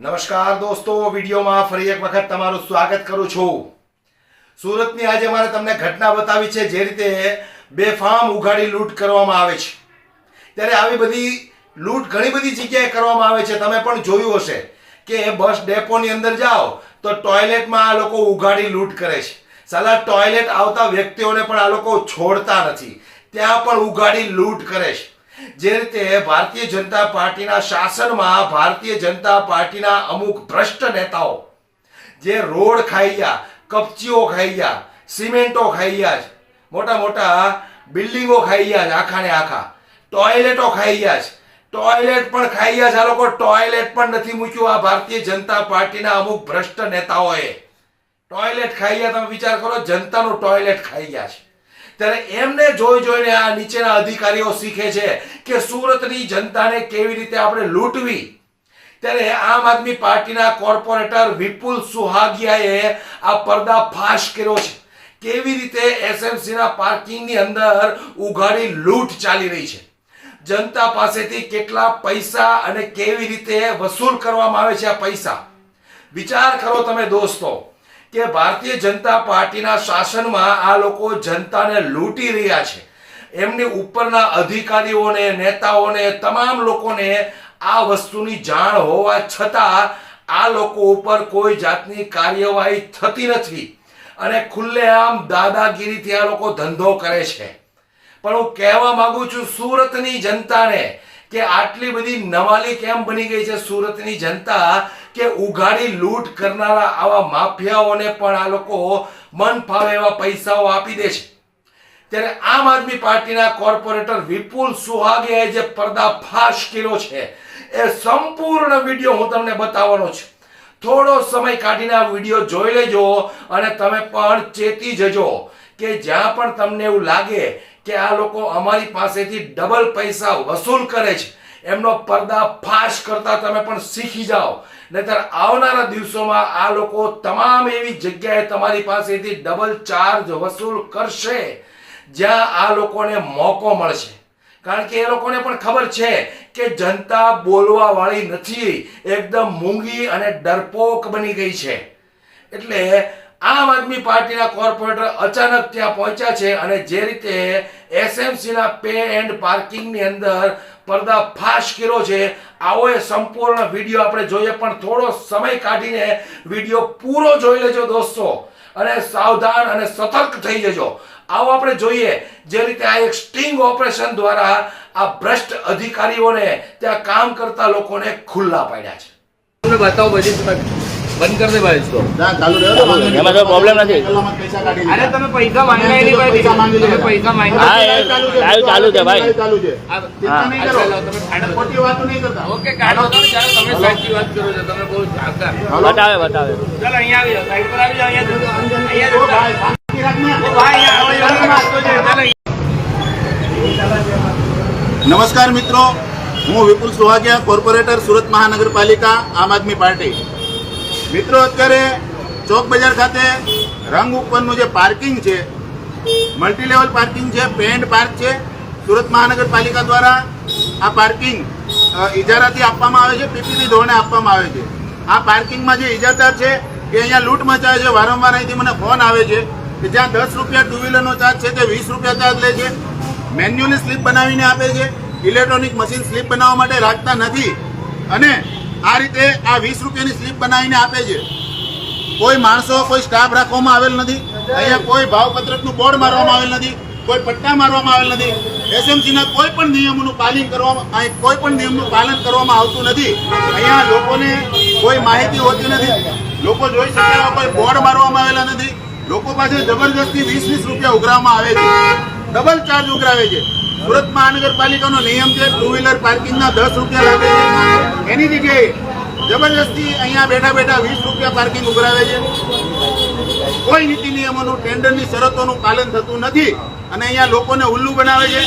નમસ્કાર દોસ્તો, વિડીયોમાં ફરી એક વખત તમારું સ્વાગત કરું છું. સુરતની આજે મારે તમને ઘટના બતાવી છે જે રીતે બેફામ ઉઘાડી લૂંટ કરવામાં આવે છે. ત્યારે આવી બધી લૂંટ ઘણી બધી જગ્યાએ કરવામાં આવે છે. તમે પણ જોયું હશે કે બસ ડેપોની અંદર જાઓ તો ટોયલેટમાં આ લોકો ઉઘાડી લૂંટ કરે છે. સાલા, ટોયલેટ આવતા વ્યક્તિઓને પણ આ લોકો છોડતા નથી. ત્યાં પણ ઉઘાડી લૂંટ કરે છે. જે રીતે ભારતીય જનતા પાર્ટીના શાસનમાં ભારતીય જનતા પાર્ટીના અમુક ભ્રષ્ટ નેતાઓ જે રોડ ખાઈ ગયા, કપચીઓ ખાઈ ગયા, સિમેન્ટો ખાઈ ગયા છે મોટા મોટા બિલ્ડિંગો ખાઈ ગયા છે આખા ને આખા, ટોયલેટો ખાઈ ગયા છે ટોયલેટ પણ ખાઈ ગયા છે આ લોકો ટોયલેટ પણ નથી મૂક્યું. આ ભારતીય જનતા પાર્ટીના અમુક ભ્રષ્ટ નેતાઓએ ટોયલેટ ખાઈ ગયા. તમે વિચાર કરો, જનતાનું ટોયલેટ ખાઈ ગયા છે. ત્યારે એમને જોઈ જોઈને આ નીચેના અધિકારીઓ શીખે છે કે સુરતની જનતાને કેવી રીતે આપણે લૂંટવી. ત્યારે આમ આદમી પાર્ટીના કોર્પોરેટર વિપુલ સુહાગિયાએ આ પર્દા ફાશ કર્યો છે. કેવી રીતે એસએમસીના પાર્કિંગની અંદર ઉઘાડી લૂંટ ચાલી રહી છે. જનતા પાસેથી કેટલા પૈસા અને કેવી રીતે વસૂલ કરવામાં આવે છે આ પૈસા? વિચાર કરો તમે દોસ્તો. કે ભારતીય જનતા પાર્ટીના શાસનમાં આ લોકો જનતાને લૂંટી રહ્યા છે. એમની ઉપરના અધિકારીઓને, નેતાઓને, તમામ લોકોને આ વસ્તુની જાણ હોવા છતાં આ લોકો ઉપર કોઈ જાતની કાર્યવાહી થતી નથી. અને ખુલ્લેઆમ દાદાગીરીથી આ લોકો ધંધો કરે છે. પણ હું કહેવા માંગુ છું સુરતની જનતાને કે આટલી બધી નવાલી કેમ બની ગઈ છે? સુરતની જનતા કે ઉઘાડી લૂંટ કરનારા આવા માફિયાઓને પણ આ લોકો મન ફાવે એવા પૈસાઓ આપી દે છે. ત્યારે આમ આદમી પાર્ટીના કોર્પોરેટર વિપુલ સુહાગે જે પર્દાફાશ કર્યો છે, એ સંપૂર્ણ વીડિયો હું તમને બતાવવાનો છું. થોડો સમય કાઢીને આ વીડિયો જોઈ લેજો અને તમે પણ ચેતી જજો કે જ્યાં પણ તમને એવું લાગે કે આ લોકો અમારી પાસેથી ડબલ પૈસા વસૂલ કરે છે. એમનો પર્દા ફાશ કરતા તમે પણ શીખી જાઓ. નહીતર આવનારા દિવસોમાં આ લોકો તમામ એવી જગ્યાએ તમારી પાસેથી ડબલ ચાર્જ વસૂલ કરશે, જ્યાં આ લોકોને મોકો મળશે. કારણ કે એ લોકોને પણ ખબર છે કે જનતા બોલવા વાળી નથી, એકદમ મૂંગી અને ડરપોક બની ગઈ છે. એટલે આમ આદમી પાર્ટીના કોર્પોરેટર અચાનક ત્યાં પહોંચ્યા છે અને જે રીતે એસએમસીના પે એન્ડ પાર્કિંગની અંદર પડદા ફાશ કર્યો છે, આવો એ સંપૂર્ણ વીડિયો આપણે જોઈએ. પણ થોડો સમય કાઢીને વીડિયો પૂરો જોઈ લેજો દોસ્તો અને સાવધાન અને સતર્ક થઈ જજો. આવો આપણે જોઈએ જે રીતે આ એક સ્ટિંગ ઓપરેશન દ્વારા આ ભ્રષ્ટ અધિકારીઓને ત્યાં કામ કરતા લોકોને ખુલ્લા પાડ્યા છે. બતાવો તમે બંધ કરી દે ભાઈ ઇસકો એમાં તો પ્રોબ્લેમ નથી. અરે તમે પૈસા માંગી પૈસા માંગી લે પૈસા માંગી હા ચાલુ છે ભાઈ. ચાલુ છે. તમે ખોટી વાત નહીં કરતા. ઓકે કાઢો તમે સાચી વાત કરો છો. તમે બહુ જાગતા. બતાવે બતાવે. ચાલ અહીંયા આવી સાઈડ પર આવી જાવ અહીંયા અહીંયા ભાઈ ભાઈ નમસ્કાર મિત્રો. હું વિપુલ સુહાગિયા કોર્પોરેટર સુરત મહાનગરપાલિકા આમ આદમી પાર્ટી. મિત્રો, અત્યારે ચોક બજાર ખાતે રંગ ઉપરનું જે પાર્કિંગ છે મલ્ટીલેવલ પાર્કિંગ છે પેન્ડ પાર્ક છે, સુરત મહાનગરપાલિકા દ્વારા આ પાર્કિંગ ઇજારાથી આપવામાં આવે છે, પીપીપી ધોરણે આપવામાં આવે છે. આ પાર્કિંગમાં જે ઇજાદાર છે, એ અહીંયા લૂંટ મચાવે છે, વારંવાર અહીંથી મને ફોન આવે છે કે જ્યાં દસ રૂપિયા ટુ વ્હીલરનો ચાર્જ છે તે વીસ રૂપિયા ચાર્જ લે છે. મેન્યુઅલી સ્લીપ બનાવીને આપે છે, ઇલેક્ટ્રોનિક મશીન સ્લીપ બનાવવા માટે રાખતા નથી. અને આ રીતે આ વીસ રૂપિયાની સ્લીપ બનાવીને આપે છે. કોઈ માણસો, કોઈ સ્ટાફ રાખવામાં આવેલ નથી. અહીંયા કોઈ ભાવપત્રકનું બોર્ડ મારવામાં આવેલ નથી. કોઈ પટ્ટા મારવામાં આવેલ નથી. એસએમસીના કોઈ પણ નિયમોનું પાલન કરવામાં કોઈ પણ નિયમનું પાલન કરવામાં આવતું નથી. અહીંયા લોકોને કોઈ માહિતી હોતી નથી. લોકો જોઈ શકે એવા કોઈ બોર્ડ મારવામાં આવેલા નથી. લોકો પાસે જબરજસ્તી વીસ વીસ રૂપિયા ઉઘરાવવામાં આવે છે. ડબલ ચાર્જ ઉઘરાવે છે. સુરત મહાનગરપાલિકાનો નિયમ છે ટુ વ્હીલર પાર્કિંગના દસ રૂપિયા લાગે છે. એની જગ્યાએ જબરજસ્તી અહીંયા બેઠા બેઠા વીસ રૂપિયા પાર્કિંગ ઉઘરાવે છે. કોઈ નીતિ નિયમોનું, ટેન્ડરની શરતોનું પાલન થતું નથી અને અહીંયા લોકોને ઉલ્લુ બનાવે છે,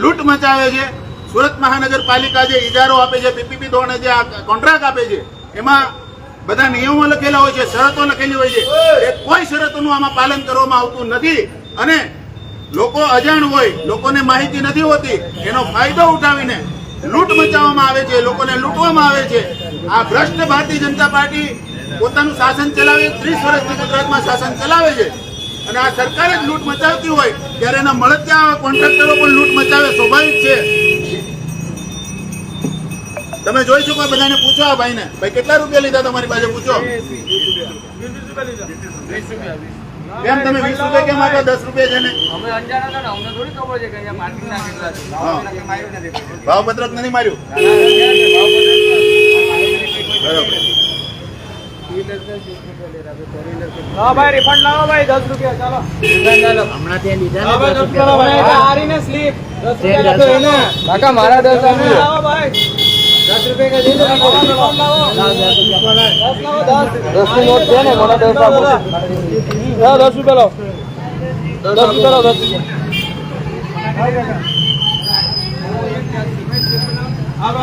લૂંટ મચાવે છે. સુરત મહાનગરપાલિકા જે ઇજારો આપે છે, પીપીપી ધોરણે જે કોન્ટ્રાક્ટ આપે છે, એમાં બધા નિયમો લખેલા હોય છે, શરતો લખેલી હોય છે. એ કોઈ શરતોનું આમાં પાલન કરવામાં આવતું નથી અને લોકો અજાણ હોય, લોકોને માહિતી નથી હોતી, એનો ફાયદો ઉઠાવીને લૂંટ મચાવવામાં આવે છે લોકોને લૂંટવામાં આવે છે. આ ભ્રષ્ટ ભારતીય જનતા પાર્ટી પોતાનું શાસન ચલાવે, ત્રીસ વર્ષથી ગુજરાતમાં શાસન ચલાવે છે. અને આ સરકાર જ લૂંટ મચાવતી હોય, ત્યારે એના મળતિયા કોન્ટ્રાક્ટરો પણ લૂંટ મચાવે, સ્વાભાવિક છે. તમે જોઈ શકો બધાને પૂછો આ ભાઈને. ભાઈ, કેટલા રૂપિયા લીધા તમારી પાસે? પૂછો. કેમ તમે વીસ રૂપિયા કેમ આપ્યા? દસ રૂપિયા છે ને? અમે અંજાણા હતા અમને થોડી ખબર છે કે અહીંયા માર્કેટ ના કેટલા છે. ભાવપત્રક નથી માર્યું. બરાબર. હા ભાઈ રિફંડ લાવો ભાઈ. દસ રૂપિયા ચાલો હારીને સ્લીપ દસ રૂપિયા લખો એને. કાકા મારા દસ આપી લાવો ભાઈ દસ રૂપિયા કે દીધો લાવો રિફંડ લાવો દસ લાવો દસ દસ ની નોટ છે ને મને દસ આપો હા, દસ રૂપિયા લાવો દસ રૂપિયા લાવો દસ હાલો,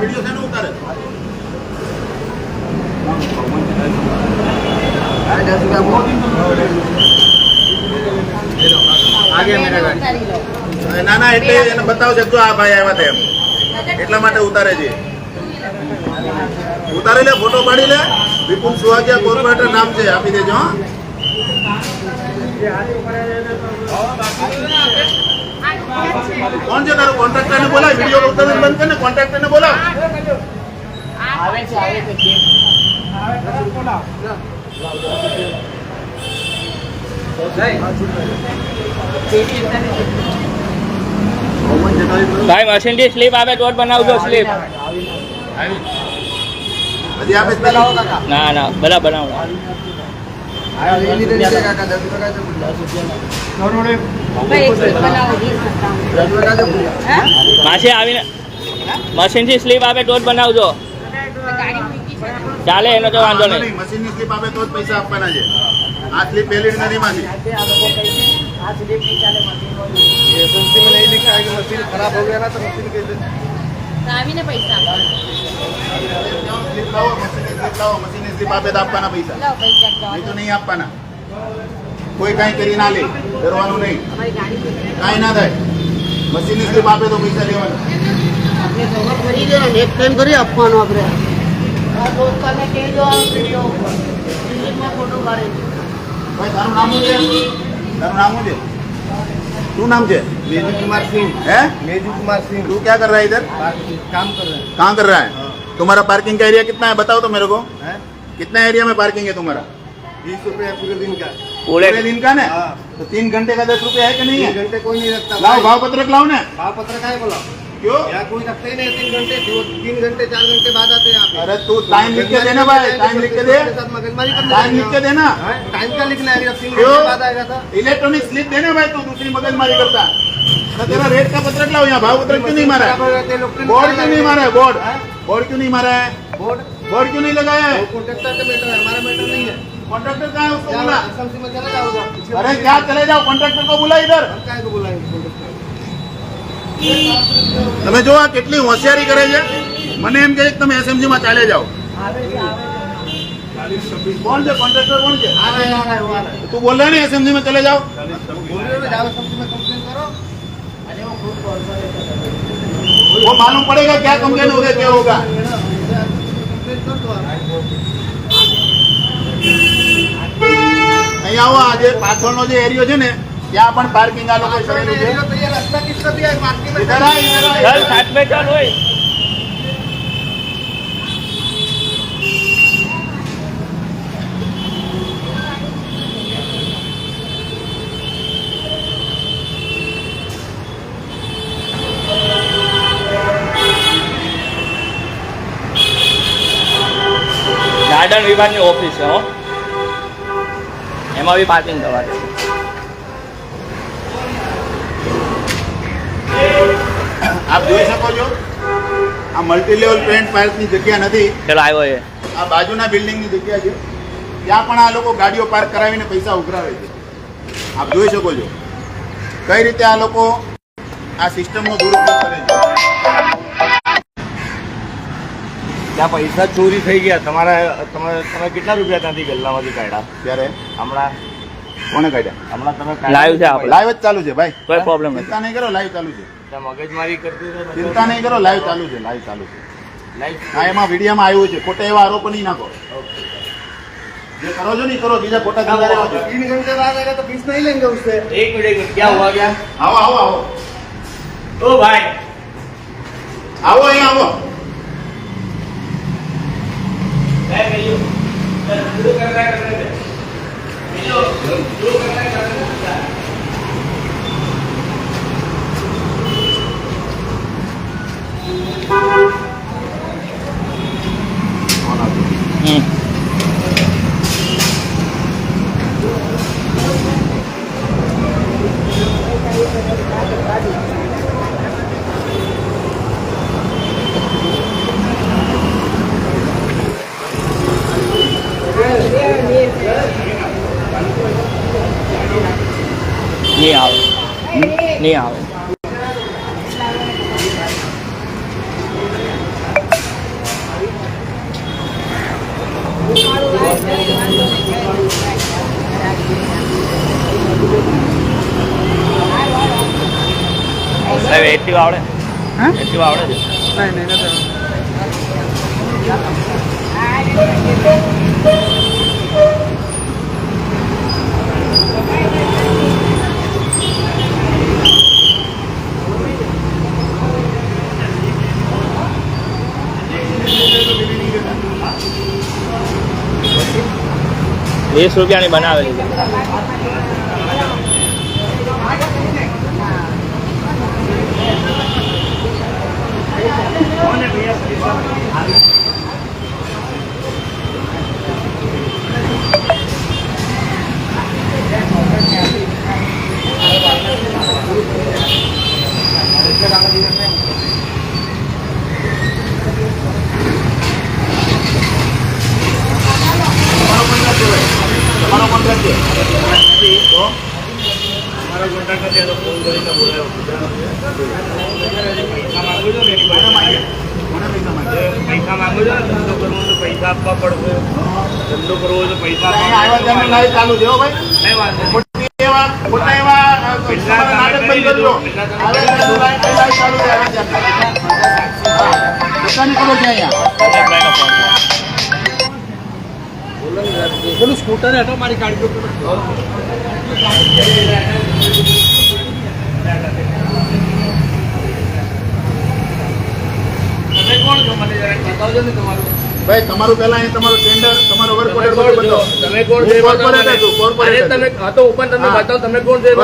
વીડિયો ના ના એટલે એને બતાવજો આ ભાઈ આવ્યા હતા એમ. એટલા માટે ઉતારે છે? ઉતારી લે, ફોટો પાડી લે. વિપુલ સુહાગિયા કોર્પોરેટર નામ છે, આપી દેજો કોણ છે તારો? કોન્ટ્રાક્ટર ને બોલાય. વીડિયો ઉતારવાનું બંધ કરીને કોન્ટ્રાક્ટર ને બોલાવ ભાઈ મશીનથી સ્લીપ આવે તો જ મશીનથી સ્લીપ આવે તો બનાવજો સ્લીપ ના ના બધા બનાવો. માસી આવીને મશીનથી સ્લીપ આવે તો જ બનાવજો. ચાલે એનો તો વાંધો નહીં. મશીનની સ્લીપ આપે તો જ પૈસા આપવાના છે. આ સ્લીપ વેલિડ નથી માસી. આ સ્લીપ નહીં ચાલે મશીન ની સ્લીપ લાવો મશીનની સ્લીપ આપે તો આપવાના પૈસા. લાવો પૈસા નહીં તો નહીં આપવાના. કોઈ કાંઈ કરી ના લે કરવાનું નહીં. અમારી ગાડી કાંઈ ના થાય. મશીન સ્લીપ આપે તો પૈસા લેવાના. કરી દે ને એક ટાઈમ કરી આપવાનો આપણે. આ દોસ્તારને કહી દો આ વીડિયો ઉપર. ફોટો પાડે ભાઈ તારું નામ શું છે? તારું નામ શું છે? શું નામ છે मेजू कुमार सिंह है मेजू कुमार सिंह तू क्या कर रहा है इधर काम कर रहे कहाँ कर रहा है तुम्हारा पार्किंग का एरिया कितना है बताओ तो मेरे को हैं कितना एरिया में पार्किंग है तुम्हारा बीस रुपये पूरे दिन का પૂરે पूरे दिन का ना हाँ। तो तीन घंटे का दस रुपया है कि नहीं तीन है घंटे कोई नहीं रखता लाओ भाई। भाव पत्रक लाओ ना भाव पत्र का है बोला क्यों? यहाँ कोई रखते ही नहीं तीन घंटे तीन घंटे चार घंटे बाद आते हैं यहाँ पे अरे तू टाइम लिख के देना भाई टाइम लिख के दे। के मगजमारी टाइम लिख के देना। हाँ, टाइम क्या लिखना है? जब तीन घंटे बाद आएगा था। इलेक्ट्रॉनिक स्लिप देना भाई तू दूसरी मगजमारी करता। तो तेरा रेट का पत्रक लाओ यहाँ भाव पत्रक क्यों नहीं मारा है? बोर्ड क्यों नहीं मारा है? बोर्ड बोर्ड क्यों नहीं मारा है? बोर्ड? बोर्ड क्यों नहीं लगाया है? कॉन्ट्रेक्टर का मैटर है हमारा मैटर नहीं है। कॉन्ट्रैक्टर कहाँ है उसको बुला? अरे क्या चले जाओ कॉन्ट्रैक्टर को बुला इधर। हम તમે જો આ કેટલી હોશિયારી કરે છે. મને એમ કહે તમે એસએમસી માં ચાલે જાઓ. કોણ છે? કોન્ટ્રાક્ટર કોણ છે? તું બોલે ને એસએમસી માં ચલે જાઓ. वो मालूम पड़ेगा क्या कंप्लेन होगा क्या होगा અહીંયા આવો જે પાછળનો જે એરિયો છે ને ત્યાં પણ પાર્કિંગ આ લોકો કરેલું છે. तो ये रास्ता किसका दिया है पार्किंग में इधर आ इधर आ, ચાલ इधर आ। સાત में ચાલ હોય ગાર્ડન વિભાગની ઓફિસ છે હો એમાં બી પાર્કિંગ કરવા દે આપ જોઈ શકો છો આ મલ્ટી લેવલ પેન્ટ પાર્કની જગ્યા નથી. ચલો આવ્યો એ. આ બાજુના બિલ્ડિંગની જગ્યા છે. ત્યાં પણ આ લોકો ગાડીઓ પાર્ક કરાવીને પૈસા ઉઘરાવે છે. આપ જોઈ શકો છો. કઈ રીતે આ લોકો આ સિસ્ટમનો દુરુપયોગ કરે છે. ત્યાં પૈસા ચોરી થઈ ગયા. તમારા તમે તમે કેટલા રૂપિયા ત્યાંથી ગલ્લામાંથી કાઢ્યા? ત્યારે? હમણાં? કોને કાઢ્યા? હમણાં તમે લાઈવ છે લાઈવ જ ચાલુ છે ભાઈ. કોઈ પ્રોબ્લેમ નહીં ચિંતા નહીં કરો લાઈવ ચાલુ છે. ચિંતા નહીં કરો લાઈવ ચાલુ છે લાઈવ ચાલુ છે. લાઈવ એમાં વિડીયામાં આવ્યું છે ખોટા એવા આરોપ નહીં નાખો. જે કરો છો નહીં કરો બીજા ખોટા ધંધા રહેવા દો तीन घंटे बाद आएगा तो बीस नहीं लेंगे उससे एक मिनट एक मिनट क्या हुआ क्या આવો આવો? આવો ओ ભાઈ. આવો અહીં આવો. मैं कहियो शुरू कर रहा है નહીં આવે નહીં આવે સાહેબ એક્ટિવ આવડે એક્ટિવ આવડે છે વીસ રૂપિયાની બનાવેલી છે. મારા ફોન કરીને બોલાવ્યો પૈસા માંગુ છો? ને એની પાસે પૈસા માંગે જે પૈસા માંગુ છો ને ધંધો કરવો તો પૈસા આપવા પડશે. ધંધો કરવો તો પૈસા ચાલુ હો ભાઈ. કઈ વાંધો નહીં. ખોટી એવા ભાઈ તમારું પહેલા અહીં તમારું ટેન્ડર તમારો વર્ક તમે કોણ જે કોર્પોરેટર છો તમે બતાવો તમે કોણ જે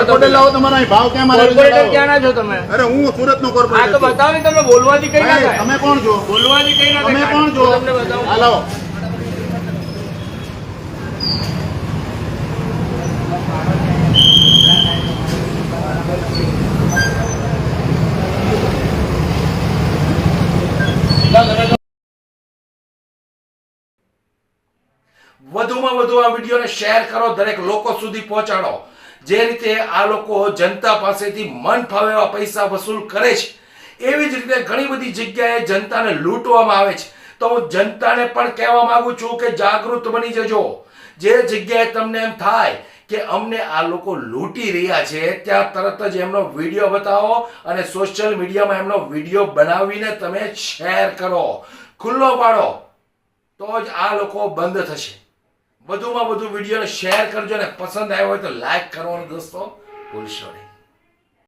તમારો અહીં ભાવ કેમ આવે ક્યાં છો તમે? અરે હું સુરત નો બતાવો તમે બોલવાથી કઈ ના થાય. તમે કોણ છો? બોલવાથી કઈ તમે કોણ છો? તમને બતાવો. લાવો. વધુમાં વધુ આ વિડીયોને શેર કરો, દરેક લોકો સુધી પહોંચાડો. જે રીતે આ લોકો જનતા પાસેથી મન ફાવે પૈસા વસૂલ કરે છે, એવી જ રીતે ઘણી બધી જગ્યાએ જનતાને લૂંટવામાં આવે છે. તો હું જનતાને પણ કહેવા માંગુ છું કે જાગૃત બની જજો. જે જગ્યાએ તમને એમ થાય કે અમને આ લોકો લૂંટી રહ્યા છે, ત્યાં તરત જ એમનો વીડિયો બતાવો અને સોશિયલ મીડિયામાં એમનો વીડિયો બનાવીને તમે શેર કરો. ખુલ્લો પાડો, તો જ આ લોકો બંધ થશે. વધુમાં વધુ વિડીયોને શેર કરજો અને પસંદ આવ્યો હોય તો લાઈક કરવાનું દોસ્તો ભૂલશો નહીં.